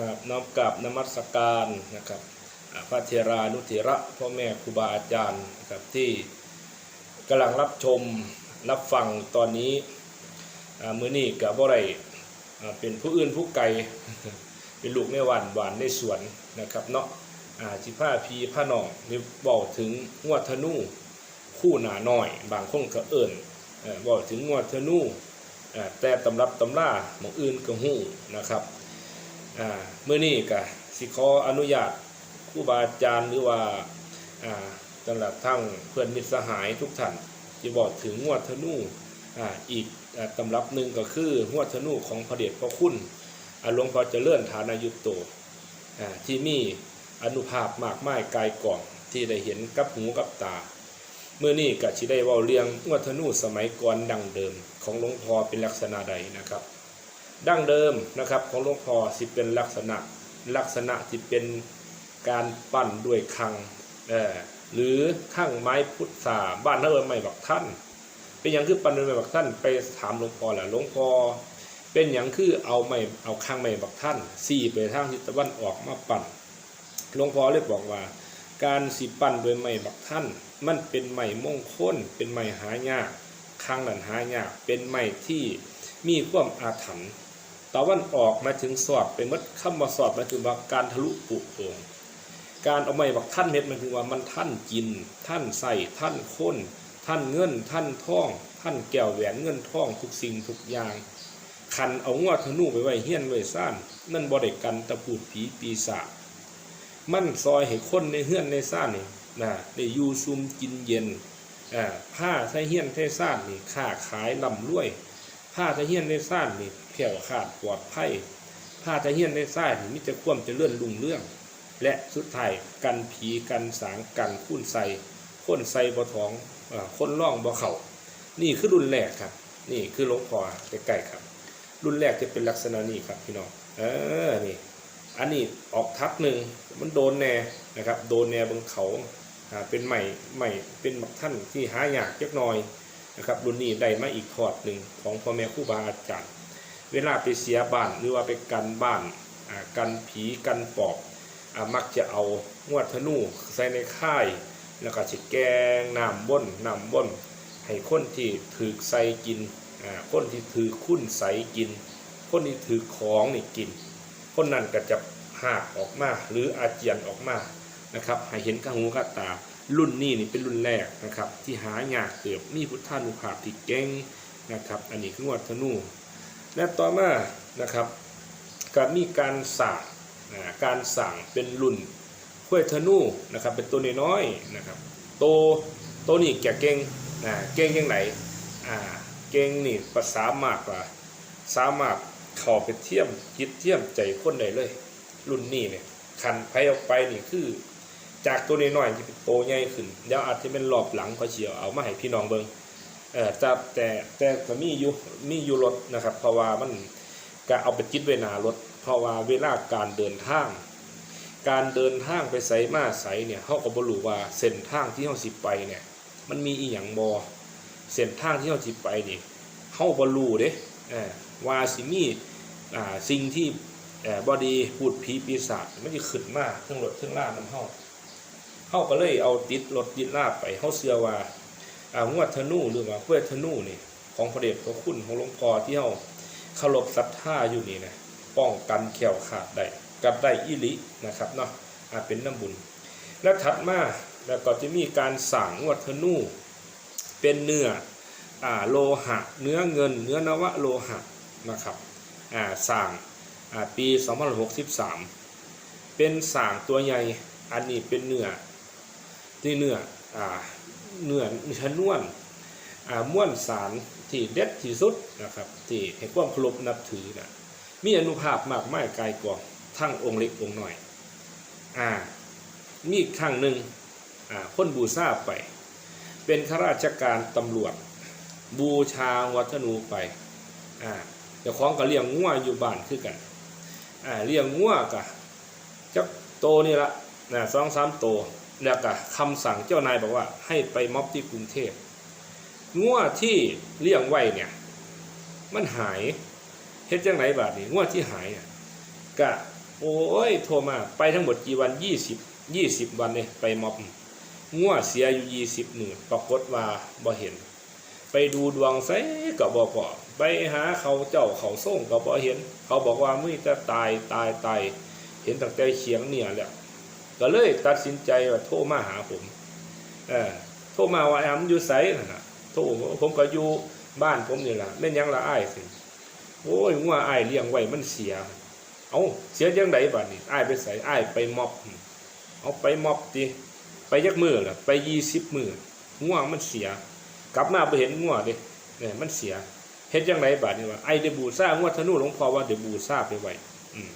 ครับน้อมกราบนมัสการนะครับพระเทรานุเถระพ่อแม่ครูบาอาจารย์นะครับที่กำลังรับชมรับฟังตอนนี้มือนี้กับบ่ได้อ่าเป็นผู้อื่นผู้ไกลเป็นลูกในหวานหวานในสวนนะครับเนาะอาจิผ้าพีผ้าหนองนี่บอกถึงงวดธนูคู่หนาหน่อย บางคนก็เอิ่นบอกถึงงวดธนูอ่าแต่ตำรับตำราหมองอื่นก็หู้นะครับ อ่าเมื่อนี้ก็สิขออนุญาตครูบาอาจารย์หรือว่าอ่าตลาดทั้งเพื่อนมิตรสหายทุกท่านที่บอกถึงงวดธนูอ่าอีกตำรับหนึ่งก็คืองวดธนูของพระเดชพระคุณหลวงพ่อเจริญฐานายุตโตที่มีอนุภาพมากมายกายกล่องที่ได้เห็นกับหูกับตาเมื่อนี้ก็ชิได้ว้าเรียงงวดธนูสมัยก่อนดังเดิมของหลวงพ่อเป็นลักษณะใดนะครับ ดั้งเดิมนะครับของหลวงพ่อสิเป็นลักษณะลักษณะที่เป็นการปั้นด้วยคังเออหรือข้างไม้พุทธาบ้านเนอไม่บักท่าน เป็นอย่างคือปั้นด้วยไม้บักท่านไปถามหลวงพ่อแหละหลวงพ่อเป็นอย่างคือเอาไม้เอาข้างไม้บักท่านสี่ไปทางทิศตะวันออกมาปั้นหลวงพ่อเลยบอกว่า การสิปั้นด้วยไม้บักท่าน มันเป็นไม้มงคลเป็นไม้หายากข้างนั้นหายากเป็นไม้ที่มีความอาถรรพ์ ตะวันออกมาถึงสอดเป็นมัดคำว่าสอดมาถึงว่าการทะลุปุโปงการเอาไม้บักท่านเม็ดมันคือว่ามันท่านกิน ท่านใส่ท่านค้น ท่านเงิน ท่านท่อง ท่านแก้วแหวนเงินท่องทุกสิ่งทุกอย่างคันเอางวดธนูไปไว้เฮี้ยนไว้ซ่านนั่นบ่ได้กันตะปูดผีปีศาจมันซอยให้คนในเฮือนในซ่านนี่นะได้ยูซุมกินเย็นอ่าผ้าใส่เฮี้ยนใส่ซ่านนี่ค้าขายลำรวยผ้าใส่เฮี้ยนในซ่านนี่แข็วขาดปลอดภัยผ้าใส่เฮียนในซ่านนี่มิจะความจะเลื่อนลุงเรื่อง และสุดท้ายกันผีกันสางกันคุ้นใส่คนใส่บ่ท้องอาคนร่องบ่เข่านี่คือรุ่นแรกครับ นี่คือหลงพอใกล้ๆครับ รุ่นแรกจะเป็นลักษณะนี้ครับพี่น้องเออนี่อันนี้ออกทักหนึ่งมันโดนแน่นะครับ โดนแน่บนเขาเป็นใหม่ใหม่เป็นบักท่านที่หายากเล็กน้อยนะครับ รุ่นนี้ได้มาอีกทอดหนึ่งของพ่อแม่ครูบาอาจารย์ เวลาไปเสียบ้านหรือว่าไปกันบ้านอ่ากันผีกันปอบอมักจะเอางวดธนูใส่ในค่าย แล้วก็จะแกงน้ำบ้นน้ำบ้นให้คนที่ถือใส่กินคนที่ถือคุ้นใส่กิน คนที่ถือของนี่กิน คนนั้นก็จะหากออกมาหรืออาเจียนออกมานะครับให้เห็นข้างหูข้าตารุ่นนี้นี่เป็นรุ่นแรกนะครับ ที่หายากเกือบมีพุทธานุภาพที่เก่งนะครับ อันนี้คืองวดธนู และต่อมานะครับก็มีการสั่งนะการสั่งเป็นรุ่นห้วยธนูนะครับ เป็นตัวน้อยๆนะครับโตโตนี่แก่เก่งนะเก่งยังไงอ่าเก่งนี่ภาษามากกว่าสามารถเข้าไปเทียมจิตเทียมใจคนได้เลย รุ่นนี้เนี่ยคันไปออกไปนี่คือ จากตัวน้อยๆที่เป็นโตใหญ่ขึ้นเดี๋ยวอาจจะเป็นรอบหลังก็เชียวเอามาให้พี่น้องเบิง เออแต่แต่แต่ก็มีอยู่มีอยู่รถนะครับ เพราะว่ามันก็เอาไปจิตไว้หนารถ เพราะว่าเวลาการเดินทาง การเดินทางไปไสมาไสเนี่ยเขาก็บรู้ว่าเส้นทางที่เขาสิไปเนี่ยมันมีอีหยังบ่เส้นทางที่เขาสิไปนี่เขาบรู้เด้เออว่าสิมีอ่าสิ่งที่บอดีพูดผีปีศาจมันจะขึ้นมาเครื่องรถเครื่องล่าน้ำเฮาเฮาก็เลยเอาติดรถติดลาบไปเฮาเชื่อว่า งวดธนูหรือว่าเพื่อธนูนี่ของพระเดชพระคุณของหลวงพ่อที่เฮาเคารพศรัทธาอยู่นี่นะป้องกันแขวขาดได้กับได้อิลินะครับเนาะอาเป็นน้ำบุญ และถัดมาแล้วก็จะมีการสั่งงวดธนูเป็นเนื้ออ่าโลหะ เนื้อเงิน เนื้อนวะโลหะนะครับอ่าสร้างอ่าปี2563 เป็นสร้างตัวใหญ่อันนี้เป็นเนื้อที่เนื้ออ่า เนื้อชนวนอ่าม้วนสารที่เด็ดที่สุดนะครับที่ให้ความเคารพนับถือนะมีอนุภาพมากมายกายกว่าทั้งองค์เล็กองค์น้อยอ่ามีครั้งหนึ่งอ่าคนบูชาไป เป็นข้าราชการตำรวจ บูชาวัฒนูไปอ่าเจ้าของก็เลี้ยงงัวอยู่บ้านคือกันอ่าเลี้ยงงัวกะจักโตนี่ละนะสองสามโต แล้วก็คำสั่งเจ้านายบอกว่าให้ไปม็อบที่กรุงเทพงัวที่เลี้ยงไว้เนี่ยมันหายเฮ็ดจังไหนบาดนี้งัวที่หายเนี่ยกะโอ้ยโทรมาไปทั้งหมดกี่วันยี่สิบยี่สิบวันเนี่ยไปม็อบงัวเสียอยู่ยี่สิบหมื่นปรากฏว่าบ่เห็น ไปดูดวงไสก็บ่พอไปหาเขาเจ้าเขาส่งก็บ่เห็น เขาบอกว่ามือจะตายตายตายเห็นตั้งแต่เขียงเนี่ยแหละ ก็เลยตัดสินใจว่าโทรมาหาผมเออโทรมาว่าแอมอยู่ไสนั่นน่ะโทรผมก็อยู่บ้านผมนี่ล่ะแม่นยังละอ้ายสิโอ้ยงัวอ้ายเลี้ยงไว้มันเสีย เอาเสียจังไดบัดนี้อ้ายไปใส่อ้ายไปม็อบเอาไปม็อบติไปยักมือล่ะไปยี่สิบมือง่วงมันเสีย กลับมาไปเห็นง่วงเด้เนี่ยมันเสียเฮ็ดจังไดบัดนี้ว่าไอเดบูซ่างวดธนูหลวงพ่อว่าเดบูซ่าไปไว้อืม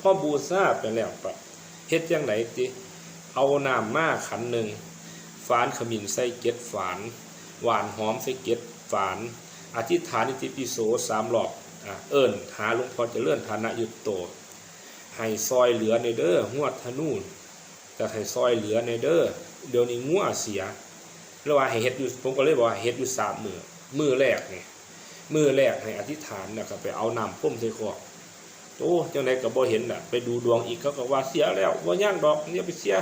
พอบูซ่าไปแล้วปะ เฮ็ดจังไดติเอาน้ำมาขันหนึ่งฝานขมิ้นใส่เก็ดฝานหวานหอมใส่เก็ดฝานอธิษฐานอิติปิโสสามรอบอะเอิ้นหาหลวงพ่อจะเจริญฐานะยุตโตให้ซอยเหลือในเด้อหวดธนูนจะให้ซอยเหลือในเด้อเดี๋ยวนี้งัวเสียแล้วว่าให้เฮ็ดอยู่ผมก็เลยบอกว่าเฮ็ดอยู่สามมือมือแรกนี่มือแรกให้อธิษฐานนะครับไปเอาน้ำพุ่มใส่คอ โอ้จังไดก็บ่เห็นน่ะ ไปดูดวงอีกเขาก็ว่าเสียแล้วบ่ย่างดอกเนี่ยไปเสีย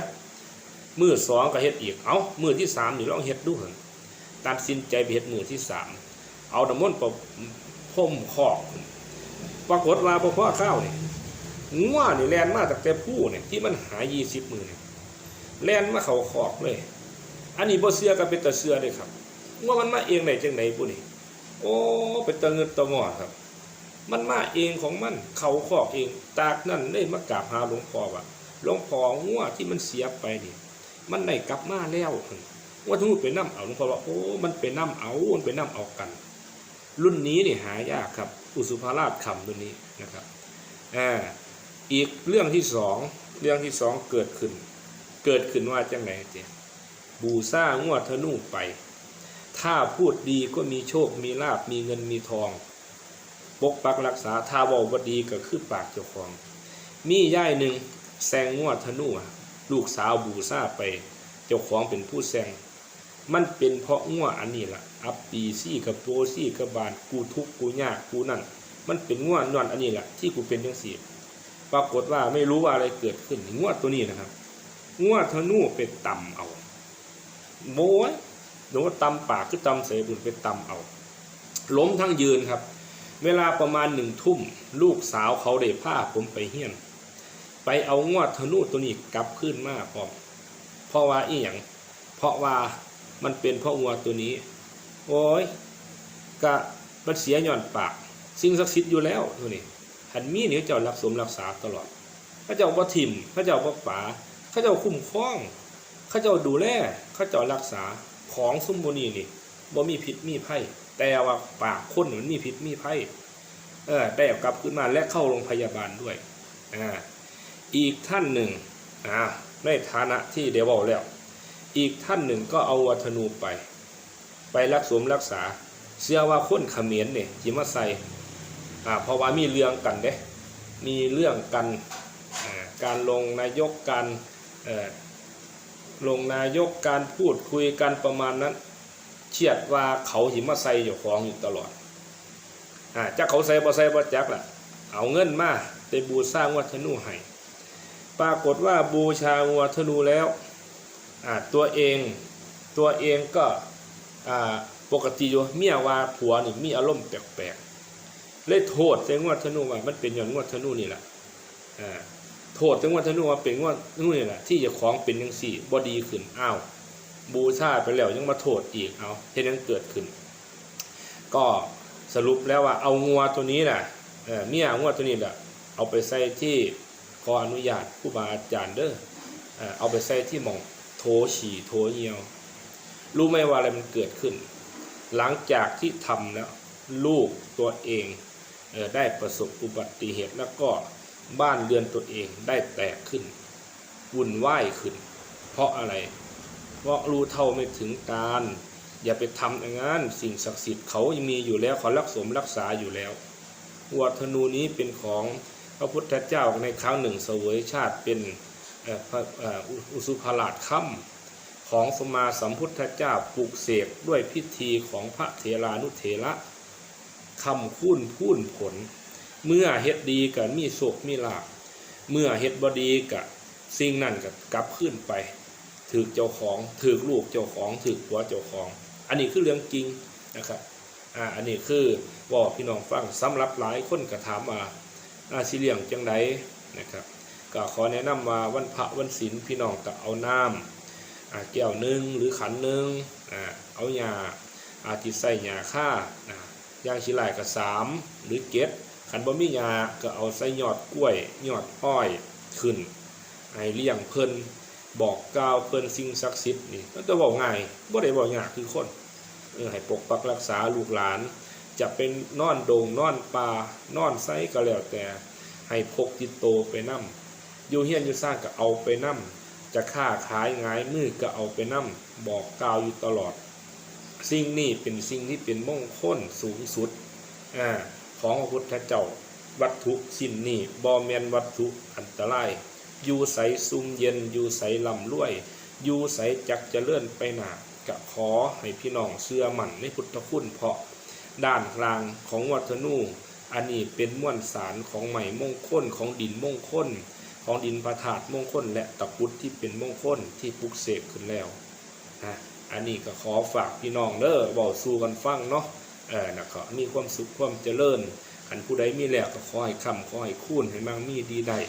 มือสองก็เฮ็ดอีก เอามือที่สามนี่ลองเฮ็ดดูหั่นตัดสินใจไปเฮ็ดมือที่สามเอาน้ำมนต์ประพ่มคอกปรากฏว่าบ่พอข้าวนี่งัวนี่แลนมาจากแต่ผู้เนี่ยที่มันหายี่สิบมือเนี่ยแลนมาเขาขอกเลย อันนี้บ่เสือก็เป็นตะเสือเลยครับงัวมันมาเองไหนจังไหนปุ่นี่โอ้เป็นตะเงินตะงอดครับ มันมาเองของมัน เขาขอกเอง ตากนั่นได้มากราบหาหลวงพ่อว่าหลวงพ่องัวที่มันเสียไปนี่มันได้กลับมาแล้วว่าทั้งหมดไปนํเอาหลวงพ่อว่าโอ้มันไปนํเอามันไปนํเอากัน รุ่นนี้นี่หายากครับ อุสุภาราชคำรุ่นนี้นะครับอ่าอีกเรื่องที่สองเรื่องที่สองเกิดขึ้น เกิดขึ้นว่าจังไหนเจบูซ่างวดธนูไป ถ้าพูดดีก็มีโชคมีลาบมีเงินมีทอง ปกปักรักษาถ้าว่าบดีก็คือปากเจ้าของ มีย่ายหนึ่งแซงงวดธนูลูกสาวบูซาไป เจ้าของเป็นผู้แซงมันเป็นเพราะงวอันนี้ล่ะ อัปปีซี่กับโปซี่กับบานกูทุกกูยากกูนั่นมันเป็นงวดนอนอันนี้แหละที่กูเป็นจังสีปรากฏว่าไม่รู้ว่าอะไรเกิดขึ้นงวดตัวนี้นะครับงวดธนูไปตำเอาโม้ยหนูว่าตำปากคือตำเสบุญไปตำเอา ล้มทั้งยืนครับ เวลาประมาณหนึ่งทุ่ม ลูกสาวเขาได้ผ้าผมไปเฮี้ยน ไปเอางวดธนูตัวนี้กลับขึ้นมาพร้อมเพราะว่าอีหยังเพราะว่ามันเป็นเพราะงวดตัวนี้ โอ้ยกะมันเสียหย่อนปาก สิ่งศักดิ์สิทธิ์อยู่แล้วตัวนี้หันมีนี่เขาเจ้ารักสมรักษาตลอดเขาเจ้าบ่ทิมเขาเจ้าบ่ป๋าเขาเจ้าคุ้มครองเขาเจ้าดูแลเขาเจ้ารักษาของซุมโมนีนี่บ่มีพิษมีภัย แต่ว่าปากคนมันมีพิษมีภัยเออได้กลับขึ้นมาและเข้าโรงพยาบาลด้วยอ่าอีกท่านหนึ่งอ่าในฐานะที่เดวอกแล้ว อีกท่านหนึ่งก็เอาวัฒนูไป ไปรักสมรักษา เชื่อว่าคนเขมรเนี่ยที่มาใส่อ่าเพราะว่ามีเรื่องกันเด้มีเรื่องกันการลงนายกการลงนายกการพูดคุยกันประมาณนั้น เชียดว่าเขาหิมาใส่อยู่ของอยู่ตลอดอ่าจักเขาใส่บ่ใส่บ่จักล่ะ เอาเงินมาไปบูชาวัฒนูให้ปรากฏว่าบูชาวัฒนูแล้วอ่าตัวเองตัวเองก็อ่าปกติอยู่เมียว่าผัวนี่มีอารมณ์แปลกๆเลยโทษใส่งวดธนูว่ามันเป็นอย่างงวดธนูนี่แหละอ่าโทษใส่งวดธนูว่าเป็นงวดธนูนี่แหละที่เจะของเป็นยังสี่บอดีขึ้นอ้าว บูชาไปแล้วยังมาโทษอีกเอาเห็นยังเกิดขึ้น ก็สรุปแล้วว่าเอางัวตัวนี้น่ะเออเมียงัวตัวนี้แหละเอาไปใส่ที่ขออนุญาตผู้บาอาจารย์เด้อเอาไปใส่ที่หมองโถฉี่โถเหี่ยว รู้ไหมว่าอะไรมันเกิดขึ้น หลังจากที่ทำแล้วลูกตัวเองเออได้ประสบอุบัติเหตุแล้วก็บ้านเรือนตัวเองได้แตกขึ้นวุ่นวายขึ้น เพราะอะไร เพราะรู้เท่าไม่ถึงการ อย่าไปทำอย่างนั้นสิ่งศักดิ์สิทธิ์เขายังมีอยู่แล้วเขารักสมรักษาอยู่แล้ววัฒนูนี้เป็นของพระพุทธเจ้าในครั้งหนึ่งเสวยชาติเป็นอุสุภราชค่ำของสมาสัมพุทธเจ้าปลูกเสกด้วยพิธีของพระเถรานุเถระคำคุ้นพูนผล เมื่อเฮ็ดดีกันมีโศกมีลาภเมื่อเฮ็ดบดีกะสิ่งนั้นก็กลับขึ้นไป ถือเจ้าของถือลูกเจ้าของถือผัวเจ้าของ อันนี้คือเรื่องจริงนะครับอ่าอันนี้คือบอกพี่น้องฟังสำหรับหลายคนก็ถามมาอาสิเลียงจังไดนะครับก็ขอแนะนำว่าวันพระวันศีลพี่น้องก็เอาน้ำอ่าแก้วหนึ่งหรือขันหนึ่งอ่าเอาหญ้าอาทิใส่หญ้าค่าอ่าย่างชิลายก็สามหรือเก็ดขันบ่มีหญ้าก็เอาใส่ยอดกล้วยยอดอ้อยขึ้นให้เลี้ยงเพิ่น บอกกล่าวเพิ่นสิ่งศักดิ์สิทธิ์นี่มันจะบอกง่ายบ่ได้บอกยากคือคนเออให้ปกปักรักษาลูกหลาน จะเป็นนอนโดงนอนป่านอนไซก็แล้วแต่ให้พกติดโตไปนํอยู่เฮียนอยู่สร้างก็เอาไปนํจะค้าขายงายมือก็เอาไปนํบอกกล่าวอยู่ตลอด สิ่งนี้เป็นสิ่งที่เป็นมงคลสูงสุดอาของพระพุทธเจ้าวัตถุสิ่นนี้บอแมนวัตถุอันตราย อยู่ใสซุ่มเย็น อยู่ใสลำรวย อยู่ใสจักเจะเลื่อนไปหนากะขอให้พี่น้องเชื่อมั่นในพุทธคุณเพราะด้านกลางของวัฒนูอันนี้เป็นม้วนสารของใหม่มงคลของดินมงคล ของดินพระธาตุมงคล และตะกรุดที่เป็นมงคลที่ปลุกเสกขึ้นแล้วอะอันนี้ก็ขอฝากพี่น้องเด้อบอกสู่กันฟังเนาะเออนะครับมีความสุขความเจริญอันผู้ใดมีแล้วก็ขอให้คำขอให้คูณให้มั่งมีดีได้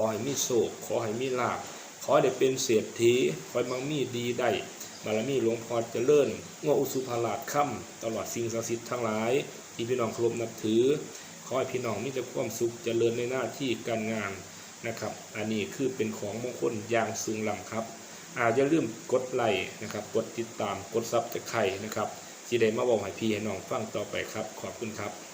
อให้มีโศกขอให้มีลาภขอได้เป็นเศรษฐีขอให้มั่งมีดีได้บารมีหลวงพ่อเจริญงออุสุภาลาดค่ำตลอดสิ่งศักดิ์สิทธิ์ทั้งหลายที่พี่น้องเคารพนับถือ ขอให้พี่น้องมีแต่ความสุขเจริญในหน้าที่การงานนะครับ อันนี้คือเป็นของมงคลอย่างสูงลำครับ อาอย่าลืมกดไลค์นะครับ กดติดตามกดซับจะไข่นะครับจีได้มาบอกให้พี่ให้น้องฟังต่อไปครับ ขอบคุณครับ